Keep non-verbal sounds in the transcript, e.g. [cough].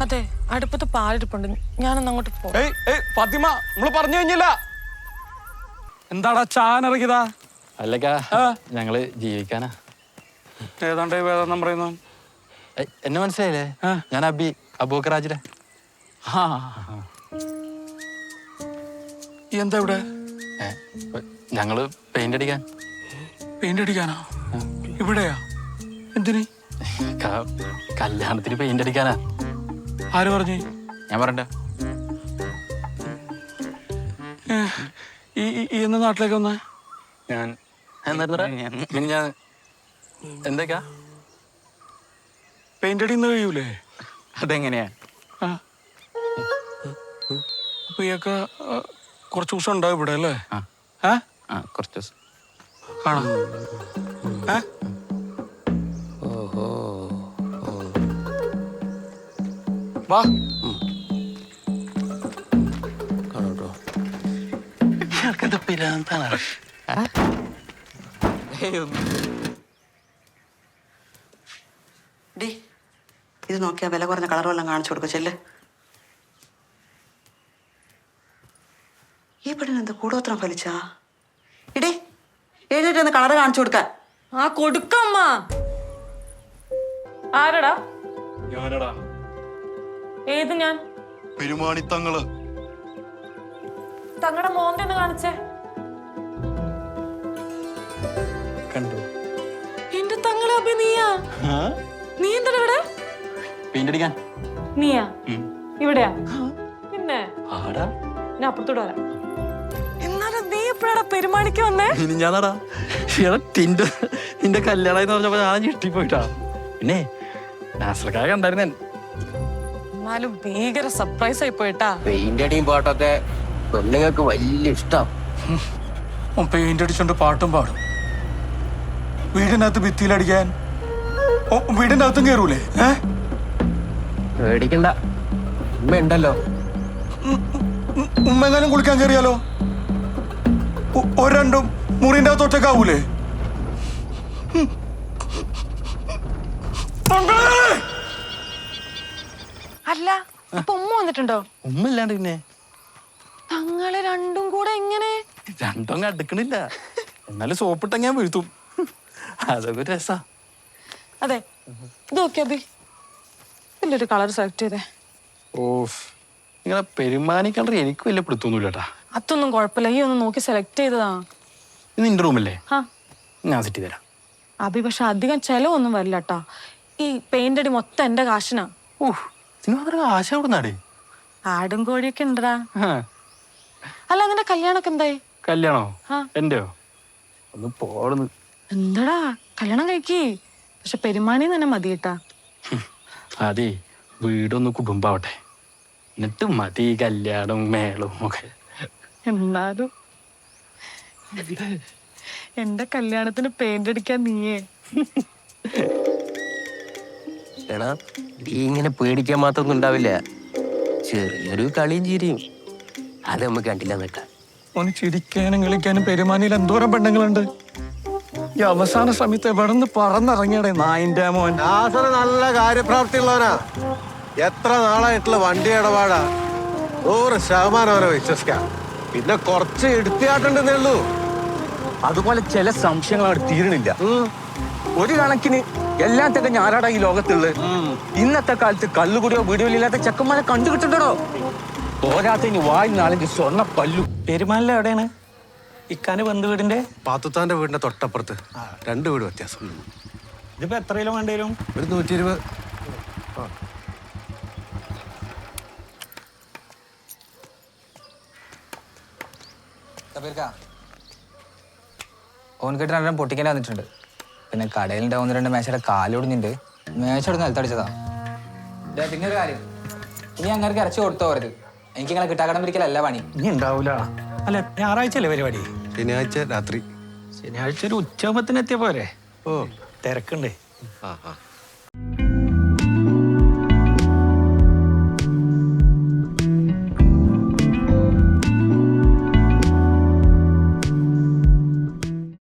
അതെ അടുപ്പത്ത് പാലിരിപ്പുണ്ട്. ഞാനൊന്ന് അങ്ങോട്ട് പോയി ഏയ് ഏയ് ഫാത്തിമ നമ്മൾ പറഞ്ഞു കഴിഞ്ഞില്ല. എന്താടാ ചാൻ ഇറങ്ങിയതാ? അല്ലക്കാ ആ. ഞങ്ങൾ ജീവിക്കാനാ. ഏതാണ്ട് വേദം പറയുന്നു. ഏയ്, എന്നെ മനസ്സിലായില്ലേ? ആ. ഞാൻ അബി അബൂക്കറാജിലെ ആ. എന്താ ഇവിടെ? ഏ, ഞങ്ങൾ പെയിന്റ് അടിക്കാൻ. പെയിന്റ് അടിക്കാനാ? ഇവിടെയാ? എന്തിന്? ക- കല്യാണത്തിന് പെയിന്റ് അടിക്കാനാ. ആര് പറഞ്ഞു? ഞാൻ പറഞ്ഞ ഈ എന്ന നാട്ടിലേക്ക് വന്ന? ഞാൻ ഞാൻ എന്തൊക്കെയാ? പെയിന്റ് അടിന്ന് കഴിയൂലേ? അതെങ്ങനെയാ? അപ്പൊ ഇയൊക്കെ കുറച്ച് ദിവസം ഉണ്ടാവും ഇവിടെ അല്ലേ? കുറച്ച് ദിവസം. കാണാം ഏ? വാ. ഇയാൾക്കെന്താ പിരാന്താണ്. ഡി ഇത് നോക്കിയാ വില കുറഞ്ഞ കളർ വല്ലതും കാണിച്ചു കൊടുക്കും ചെല്ല്. ഈ പെണ്ണിന് എന്ത് കൂടോത്രം ഫലിച്ചാ? ഇടി എഴുന്നേറ്റ് ഒന്ന് കളർ കാണിച്ചു കൊടുക്കാൻ ആ കൊടുക്കമ്മ. ആരടാ? ഞാനടാ. ഏത് ഞാൻ? പെരുമാണി പെരുമാണിത്തങ്ങൾ തങ്ങളുടെ മോന്റെ ഒന്ന് കാണിച്ചേ. കണ്ടു? എന്റെ തങ്ങളെ അഭി നീയാ? നീ എന്താ ഇവിടെ? പെയിന്റ് അടിക്കാൻ. നീയാ? ഇവിടെയാ? പിന്നെ? ആടാ. ഞാൻ അപ്പുറത്തോട്ട് വരാം. എന്നാലും നീ എപ്പോഴാടാ പെരുമാണിക്ക് വന്നേ? ഞാനടാ? ഇവിടെ നിന്റെ നിന്റെ കല്യാണം എന്ന് പറഞ്ഞപ്പോ ഞാൻ ഞെട്ടിപ്പോയിട്ടാ. പിന്നെ നാസർക്കാരെ കണ്ടായിരുന്നു. എന്നാലും ഭീകര സർപ്രൈസ് ആയി പോയിട്ടാ. പെയിന്റ് അടിയും പാട്ടൊക്കെ പെണ്ണുങ്ങൾക്ക് വലിയ ഇഷ്ടം. പെയിന്റ് അടിച്ചോണ്ട് പാട്ടും പാടും. വീടിനകത്ത് ഭിത്തിയിലടിക്കാൻ ഓ, വീടിന്റെ അകത്തും കയറൂലേ പേടിക്കണ്ട. ഉമ്മ ഉണ്ടല്ലോ. ഉമ്മ എങ്ങാനും കുളിക്കാൻ കയറിയാലോ ഒരണ്ടും ഒരു രണ്ടും മുറിന്റെ അകത്ത് ഒറ്റക്കാവൂലേ! അല്ല അപ്പൊ ഉമ്മ വന്നിട്ടുണ്ടോ? ഉമ്മ ഇല്ലാണ്ട് പിന്നെ? തങ്ങളെ രണ്ടും കൂടെ എങ്ങനെ? രണ്ടും അടുക്കണില്ല എന്നാലും സോപ്പിട്ട ഞാൻ വീഴ്ത്തും. അതൊക്കെ രസാ. അതെ ഇത് അഭി ഇതിലൊരു കളർ സെലക്ട് ചെയ്തേ. ഓഫ്. നിങ്ങളെ പെരുമാനിക്കണ്ട എനിക്ക് വലിയ പിടുത്തൊന്നുമില്ല കേട്ടാ അതൊന്നും കുഴപ്പമില്ല. ഈ ഒന്ന് നോക്കി സെലക്ട് ചെയ്തതാ. ഇത് നിന്റെ റൂമല്ലേ? ആ ഞാൻ സെറ്റ് തരാം അഭി പക്ഷെ അധികം ചെലവൊന്നും വരില്ല കേട്ടാ ഈ പെയിന്റ് അടി മൊത്തം എന്റെ കാശിനാ. ഓഹ് ആശ കൊടുന്നാടേ ആടും കോഴിയൊക്കെ ഉണ്ടടാ. അല്ല നിന്റെ കല്യാണൊക്കെ എന്തായി? കല്യാണോ. എന്റെയോ? ഒന്ന് പോടുന്നു. എന്താടാ? കല്യാണം കഴിക്കേ. പക്ഷെ പെരുമാണി തന്നെ മതി കേട്ടാ അതെ വീടൊന്ന് കുടുംബാവട്ടെ. എന്നിട്ട് മതി കല്യാണവും മേളവും ഒക്കെ. എന്നാലും എന്റെ കല്യാണത്തിന് പെയിന്റ് അടിക്കാൻ നീയേ. [laughs] എടാ നീ ഇങ്ങനെ പേടിക്കാൻ മാത്രമൊന്നും ഉണ്ടാവില്ല. ചെറിയൊരു കളിയും ചിരിയും. അത് നമുക്ക് കണ്ടില്ല നിൽക്കാം ഒന്ന് ചിരിക്കാനും കളിക്കാനും പെരുമാനിയിൽ എന്തോരം പെണ്ണുങ്ങളുണ്ട്. ഈ അവസാന സമയത്ത് എവിടെ നിന്ന് പറന്നിറങ്ങിയടേ നായിന്റെ മോൻ. നാസർ നല്ല കാര്യപ്രാപ്തി ഉള്ളവനാ എത്ര നാളായിട്ടുള്ള വണ്ടി ഇടപാടാ. നൂറ് ശതമാനം അവരെ വിശ്വസിക്കാം. പിന്നെ കുറച്ച് എടുത്തിയാട്ടുണ്ടെന്നേ ഉള്ളൂ. അതുപോലെ ചില സംശയങ്ങൾ അവിടെ തീരണില്ല ഒരു കണക്കിന് എല്ലാം തന്നെ ഞാനാടാ ഈ ലോകത്തുള്ളത്. ഇന്നത്തെ കാലത്ത് കള്ളുകൂടിയോ വീടുകളില്ലാത്ത ഇല്ലാത്ത ചെക്കന്മാരെ കണ്ടുകിട്ടുണ്ടോ ഓരാത്തിന് പോരാത്തതിന് വായി നാലഞ്ച് സ്വർണ പല്ലു. പെരുമാനിൽ എവിടെയാണ്? ഇക്കാന് ബന്ധു വീടിന്റെ? പാത്തുത്താന്റെ വീടിന്റെ തൊട്ടപ്പുറത്ത്. രണ്ട് വീട് വ്യത്യാസം ഇതിപ്പോ എത്ര കിലോ വേണ്ടി വരും? ഒരു നൂറ്റി ഇരുപത് ഓൻ രണ്ടെണ്ണം പൊട്ടിക്കാൻ വന്നിട്ടുണ്ട്. പിന്നെ കടയിൽ ഉണ്ടാവുന്ന രണ്ട് മേശയുടെ കാലൊടിഞ്ഞിട്ട് മേശ അവിടെ നിലത്തടിച്ചതാ പിന്നെ ഒരു കാര്യം. ഇനി അങ്ങനെ ഇറച്ചി കൊടുത്തോ അവർക്ക്. എനിക്കിങ്ങനെ കിട്ടാക്കടം പിരിക്കലല്ല പണി. ഇനി ഉണ്ടാവൂല. അല്ല ഞായറാഴ്ച അല്ലേ പരിപാടി? ശനിയാഴ്ച രാത്രി. ശനിയാഴ്ച ഒരു ഉച്ചയാകുമ്പത്തിന് എത്തിയ പോരെ? ഓ. തിരക്കുണ്ട്. ആ ആ.